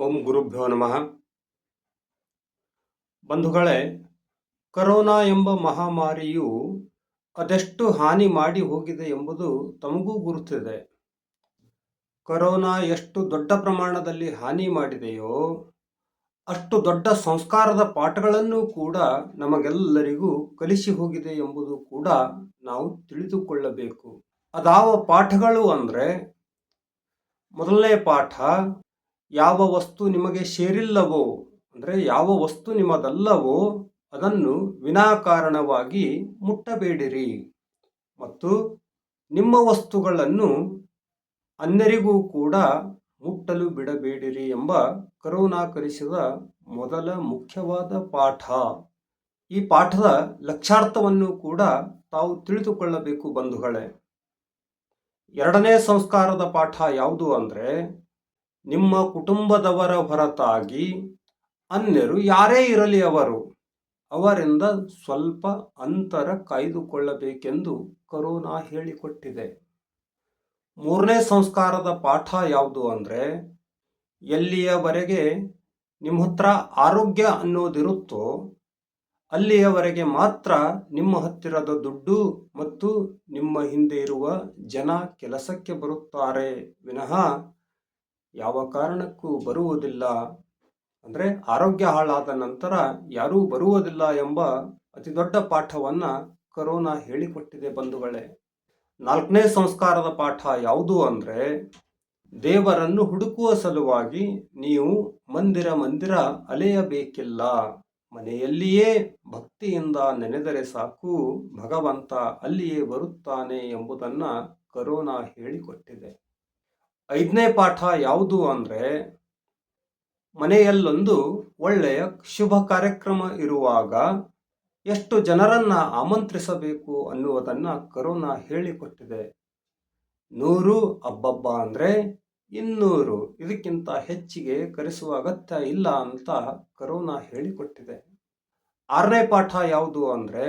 ಓಂ ಗುರುಭ್ಯೋ ನಮಃ. ಬಂಧುಗಳೇ, ಕರೋನಾ ಎಂಬ ಮಹಾಮಾರಿಯು ಅದೆಷ್ಟು ಹಾನಿ ಮಾಡಿ ಹೋಗಿದೆ ಎಂಬುದು ತಮಗೂ ಗುರುತಿದೆ. ಕರೋನಾ ಎಷ್ಟು ದೊಡ್ಡ ಪ್ರಮಾಣದಲ್ಲಿ ಹಾನಿ ಮಾಡಿದೆಯೋ, ಅಷ್ಟು ದೊಡ್ಡ ಸಂಸ್ಕಾರದ ಪಾಠಗಳನ್ನು ಕೂಡ ನಮಗೆಲ್ಲರಿಗೂ ಕಲಿಸಿ ಹೋಗಿದೆ ಎಂಬುದು ಕೂಡ ನಾವು ತಿಳಿದುಕೊಳ್ಳಬೇಕು. ಅದಾವ ಪಾಠಗಳು ಅಂದರೆ, ಮೊದಲನೇ ಪಾಠ ಯಾವ ವಸ್ತು ನಿಮಗೆ ಸೇರಿಲ್ಲವೋ, ಅಂದರೆ ಯಾವ ವಸ್ತು ನಿಮ್ಮದಲ್ಲವೋ, ಅದನ್ನು ವಿನಾಕಾರಣವಾಗಿ ಮುಟ್ಟಬೇಡಿರಿ. ಮತ್ತು ನಿಮ್ಮ ವಸ್ತುಗಳನ್ನು ಅನ್ಯರಿಗೂ ಕೂಡ ಮುಟ್ಟಲು ಬಿಡಬೇಡಿರಿ ಎಂಬ ಕರೋನಾ ಕಲಿಸಿದ ಮೊದಲ ಮುಖ್ಯವಾದ ಪಾಠ. ಈ ಪಾಠದ ಲಕ್ಷಾರ್ಥವನ್ನು ಕೂಡ ತಾವು ತಿಳಿದುಕೊಳ್ಳಬೇಕು ಬಂಧುಗಳೇ. ಎರಡನೇ ಸಂಸ್ಕಾರದ ಪಾಠ ಯಾವುದು ಅಂದರೆ ನಿಮ್ಮ ಕುಟುಂಬದವರ ಹೊರತಾಗಿ ಅನ್ಯರು ಯಾರೇ ಇರಲಿ ಅವರು, ಅವರಿಂದ ಸ್ವಲ್ಪ ಅಂತರ ಕಾಯ್ದುಕೊಳ್ಳಬೇಕೆಂದು ಕರೋನಾ ಹೇಳಿಕೊಟ್ಟಿದೆ. ಮೂರನೇ ಸಂಸ್ಕಾರದ ಪಾಠ ಯಾವುದು ಅಂದರೆ, ಎಲ್ಲಿಯವರೆಗೆ ನಿಮ್ಮ ಹತ್ರ ಆರೋಗ್ಯ ಅನ್ನೋದಿರುತ್ತೋ, ಅಲ್ಲಿಯವರೆಗೆ ಮಾತ್ರ ನಿಮ್ಮ ಹತ್ತಿರದ ದುಡ್ಡು ಮತ್ತು ನಿಮ್ಮ ಹಿಂದೆ ಇರುವ ಜನ ಕೆಲಸಕ್ಕೆ ಬರುತ್ತಾರೆ. ವಿನಃ ಯಾವ ಕಾರಣಕ್ಕೂ ಬರುವುದಿಲ್ಲ. ಅಂದರೆ ಆರೋಗ್ಯ ಹಾಳಾದ ನಂತರ ಯಾರೂ ಬರುವುದಿಲ್ಲ ಎಂಬ ಅತಿ ದೊಡ್ಡ ಪಾಠವನ್ನು ಕರೋನಾ ಹೇಳಿಕೊಟ್ಟಿದೆ ಬಂಧುಗಳೇ. ನಾಲ್ಕನೇ ಸಂಸ್ಕಾರದ ಪಾಠ ಯಾವುದು ಅಂದರೆ, ದೇವರನ್ನು ಹುಡುಕುವ ಸಲುವಾಗಿ ನೀವು ಮಂದಿರ ಮಂದಿರ ಅಲೆಯಬೇಕಿಲ್ಲ. ಮನೆಯಲ್ಲಿಯೇ ಭಕ್ತಿಯಿಂದ ನೆನೆದರೆ ಸಾಕು, ಭಗವಂತ ಅಲ್ಲಿಯೇ ಬರುತ್ತಾನೆ ಎಂಬುದನ್ನು ಕರೋನಾ ಹೇಳಿಕೊಟ್ಟಿದೆ. ಐದನೇ ಪಾಠ ಯಾವುದು ಅಂದರೆ, ಮನೆಯಲ್ಲೊಂದು ಒಳ್ಳೆಯ ಶುಭ ಕಾರ್ಯಕ್ರಮ ಇರುವಾಗ ಎಷ್ಟು ಜನರನ್ನು ಆಮಂತ್ರಿಸಬೇಕು ಅನ್ನುವುದನ್ನು ಕರೋನಾ ಹೇಳಿಕೊಟ್ಟಿದೆ. ನೂರು ಅಬ್ಬಬ್ಬ ಅಂದರೆ ಇನ್ನೂರು. ಇದಕ್ಕಿಂತ ಹೆಚ್ಚಿಗೆ ಕರೆಸುವ ಅಗತ್ಯ ಇಲ್ಲ ಅಂತ ಕರೋನಾ ಹೇಳಿಕೊಟ್ಟಿದೆ. ಆರನೇ ಪಾಠ ಯಾವುದು ಅಂದರೆ,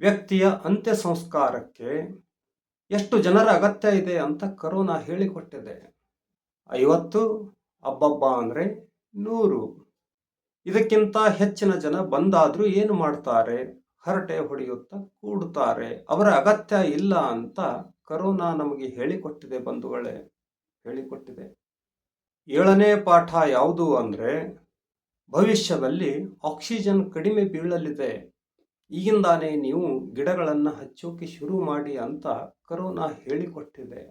ವ್ಯಕ್ತಿಯ ಅಂತ್ಯ ಸಂಸ್ಕಾರಕ್ಕೆ ಎಷ್ಟು ಜನರ ಅಗತ್ಯ ಇದೆ ಅಂತ ಕರೋನಾ ಹೇಳಿಕೊಟ್ಟಿದೆ. ಐವತ್ತು, ಹಬ್ಬಬ್ಬ ಅಂದರೆ ನೂರು. ಇದಕ್ಕಿಂತ ಹೆಚ್ಚಿನ ಜನ ಬಂದಾದರೂ ಏನು ಮಾಡ್ತಾರೆ? ಹರಟೆ ಹೊಡೆಯುತ್ತಾ ಕೂಡುತ್ತಾರೆ ಅವರ ಅಗತ್ಯ ಇಲ್ಲ ಅಂತ ಕರೋನಾ ನಮಗೆ ಹೇಳಿಕೊಟ್ಟಿದೆ ಬಂಧುಗಳೇ, ಹೇಳಿಕೊಟ್ಟಿದೆ. ಏಳನೇ ಪಾಠ ಯಾವುದು ಅಂದರೆ, ಭವಿಷ್ಯದಲ್ಲಿ ಆಕ್ಸಿಜನ್ ಕಡಿಮೆ ಬೀಳಲಿದೆ. ಈಗಿಂದಾನೇ ನೀವು ಗಿಡಗಳನ್ನು ಹಚ್ಚೋಕೆ ಶುರು ಮಾಡಿ ಅಂತ ಕರೋನಾ ಹೇಳಿಕೊಟ್ಟಿದೆ.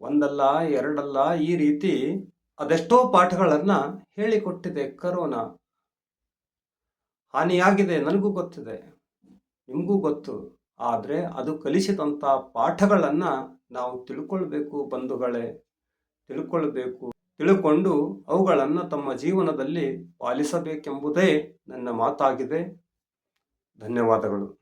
ಒಂದಲ್ಲ, ಎರಡಲ್ಲ ಈ ರೀತಿ ಅದೆಷ್ಟೋ ಪಾಠಗಳನ್ನು ಹೇಳಿಕೊಟ್ಟಿದೆ ಕರೋನಾ. ಹಾನಿಯಾಗಿದೆ ನನಗೂ ಗೊತ್ತಿದೆ, ನಿಮಗೂ ಗೊತ್ತು. ಆದರೆ ಅದು ಕಲಿಸಿದಂಥ ಪಾಠಗಳನ್ನು ನಾವು ತಿಳ್ಕೊಳ್ಬೇಕು ಬಂಧುಗಳೇ, ತಿಳ್ಕೊಳ್ಬೇಕು. ತಿಳ್ಕೊಂಡು ಅವುಗಳನ್ನು ತಮ್ಮ ಜೀವನದಲ್ಲಿ ಪಾಲಿಸಬೇಕೆಂಬುದೇ ನನ್ನ ಮಾತಾಗಿದೆ. ಧನ್ಯವಾದಗಳು.